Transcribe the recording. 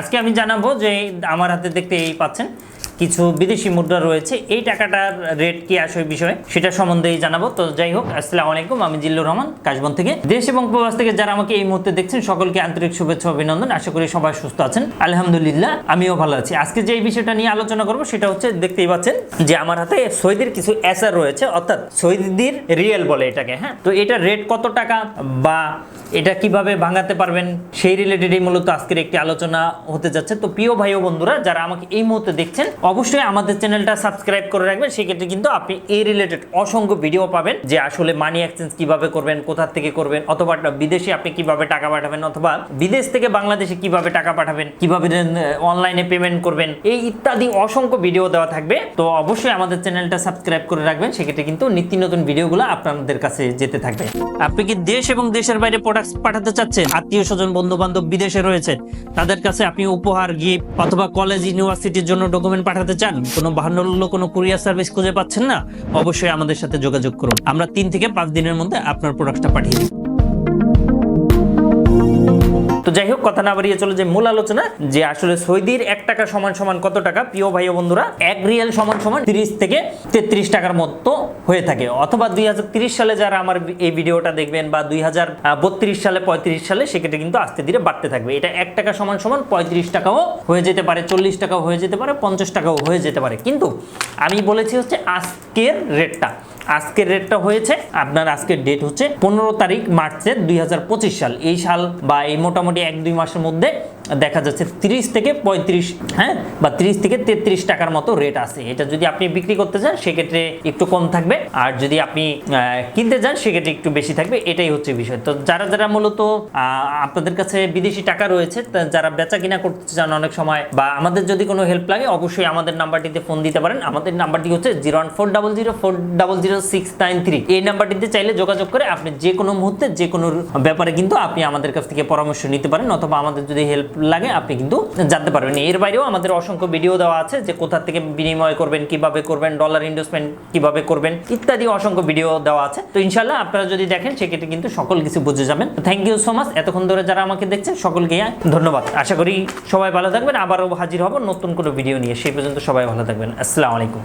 আজকে আমি জানাব যে আমার হাতে দেখতে এই পাচ্ছেন। কিছু বিদেশি মুদ্রা রয়েছে। এই টাকাটার রেট কি আসে বিষয়ে? সেটা সম্বন্ধেই জানাব। তো যাই হোক, আসসালামু আলাইকুম, আমি জিল্লুর রহমান, কাশবন থেকে। দেশ এবং প্রবাস থেকে যারা আমাকে এই মুহূর্তে দেখছেন, সকলকে আন্তরিক শুভেচ্ছা, অভিনন্দন। আশা করি সবাই সুস্থ আছেন। আলহামদুলিল্লাহ, আমিও ভালো আছি। আজকে যে বিষয়টা নিয়ে আলোচনা করব, সেটা হচ্ছে দেখতেই পাচ্ছেন যে আমার হাতে সৌদির কিছু অ্যাসার রয়েছে, অর্থাৎ সৌদির রিয়েল বলে এটাকে হ্যাঁ? তো এটা রেট কত টাকা বা এটা কীভাবে ভাঙাতে পারবেন, সেই রিলেটেডই মূলত আজকের একটি আলোচনা হতে যাচ্ছে। তো প্রিয় ভাই ও বন্ধুরা, যারা আমাকে এই মুহূর্তে দেখছেন অবশ্যই আমাদের চ্যানেলটা সাবস্ক্রাইব করে রাখবেন। সেক্ষেত্রে কিন্তু আপনি এই রিলেটেড অসংখ্য ভিডিও পাবেন যে আসলে মানি এক্সচেঞ্জ কীভাবে করবেন, কোথা থেকে করবেন, অথবা বিদেশে আপনি কীভাবে টাকা পাঠাবেন, অথবা বিদেশ থেকে বাংলাদেশে কীভাবে টাকা পাঠাবেন, কীভাবে অনলাইনে পেমেন্ট করবেন, এই ইত্যাদি অসংখ্য ভিডিও দেওয়া থাকবে। তো অবশ্যই আমাদের চ্যানেলটা সাবস্ক্রাইব করে রাখবেন। সেক্ষেত্রে কিন্তু নিত্য নতুন ভিডিওগুলো আপনাদের কাছে যেতে থাকবে। আপনি কি দেশ এবং দেশের বাইরে প্রোডাক্টস পাঠাতে চাচ্ছেন? আত্মীয় স্বজন বন্ধু বান্ধব বিদেশে রয়েছে। তাদের কাছে আপনি উপহার গিফট অথবা কলেজ ইউনিভার্সিটির জন্য ডকুমেন্ট পাঠাতে চান কোনো বাহান্ন কোনো কুরিয়ার সার্ভিস খুঁজে পাচ্ছেন না। অবশ্যই আমাদের সাথে যোগাযোগ করুন। আমরা তিন থেকে পাঁচ দিনের মধ্যে আপনার প্রোডাক্টটা পাঠিয়ে দিই। তো যাই হোক, কথা না বাড়িয়ে চলো যে মূল আলোচনা, যে আসলে সৌদির এক টাকা সমান সমান কত টাকা? প্রিয় ভাই ও বন্ধুরা, এক রিয়াল সমান সমান তিরিশ থেকে তেত্রিশ টাকার মতো হয়ে থাকে। অথবা দুই সালে যারা আমার এই ভিডিওটা দেখবেন বা দুই হাজার বত্রিশ সালে, পঁয়ত্রিশ সালে, সেক্ষেত্রে কিন্তু আস্তে ধীরে বাড়তে থাকবে। এটা এক টাকা সমান সমান পঁয়ত্রিশ টাকাও হয়ে যেতে পারে, চল্লিশ টাকাও হয়ে যেতে পারে, পঞ্চাশ টাকাও হয়ে যেতে পারে। কিন্তু আমি বলেছি হচ্ছে আজকের রেটটা আজকের রেটটা হয়েছে, আপনার আজকের ডেট হচ্ছে পনেরো তারিখ, মার্চের দুই হাজার পঁচিশ সাল। এই সাল বা এই মোটামুটি এক দুই মাসের মধ্যে দেখা যাচ্ছে তিরিশ থেকে পঁয়ত্রিশ হ্যাঁ? বা তিরিশ থেকে তেত্রিশ টাকার মতো রেট আছে। এটা যদি আপনি বিক্রি করতে চান, সেক্ষেত্রে একটু কম থাকবে। আর যদি আপনি কিনতে যান সেক্ষেত্রে একটু বেশি থাকবে। এটাই হচ্ছে বিষয়। তো যারা যারা মূলত আপনাদের কাছে বিদেশি টাকা রয়েছে যারা বেচা কিনা করতে চান অনেক সময়, বা আমাদের যদি কোনো হেল্প লাগে, অবশ্যই আমাদের নাম্বারটিতে ফোন দিতে পারেন। আমাদের নাম্বারটি হচ্ছে zero one four double zero, four double zero, six nine three. এই নাম্বারটিতে চাইলে যোগাযোগ করে আপনি যে কোনো মুহূর্তে, যে কোনো ব্যাপারে কিন্তু আপনি আমাদের কাছ থেকে পরামর্শ নিতে পারেন, অথবা আমাদের যদি হেল্প লাগে, আপনি কিন্তু জানতে পারবেন। এর বাইরেও আমাদের অসংখ্য ভিডিও দেওয়া আছে যে কোথা থেকে বিনিময় করবেন, কীভাবে করবেন ডলার ইনভেস্টমেন্ট কীভাবে করবেন, ইত্যাদি অসংখ্য ভিডিও দেওয়া আছে। তো ইনশাল্লাহ আপনারা যদি দেখেন, সেক্ষেত্রে কিন্তু সকল কিছু বুঝে যাবেন। থ্যাংক ইউ সো মাচ এতক্ষণ ধরে যারা আমাকে দেখছেন, সকলকে ধন্যবাদ। আশা করি সবাই ভালো থাকবেন। আবারও হাজির হব নতুন কোনো ভিডিও নিয়ে। সেই পর্যন্ত সবাই ভালো থাকবেন। আসসালামু আলাইকুম।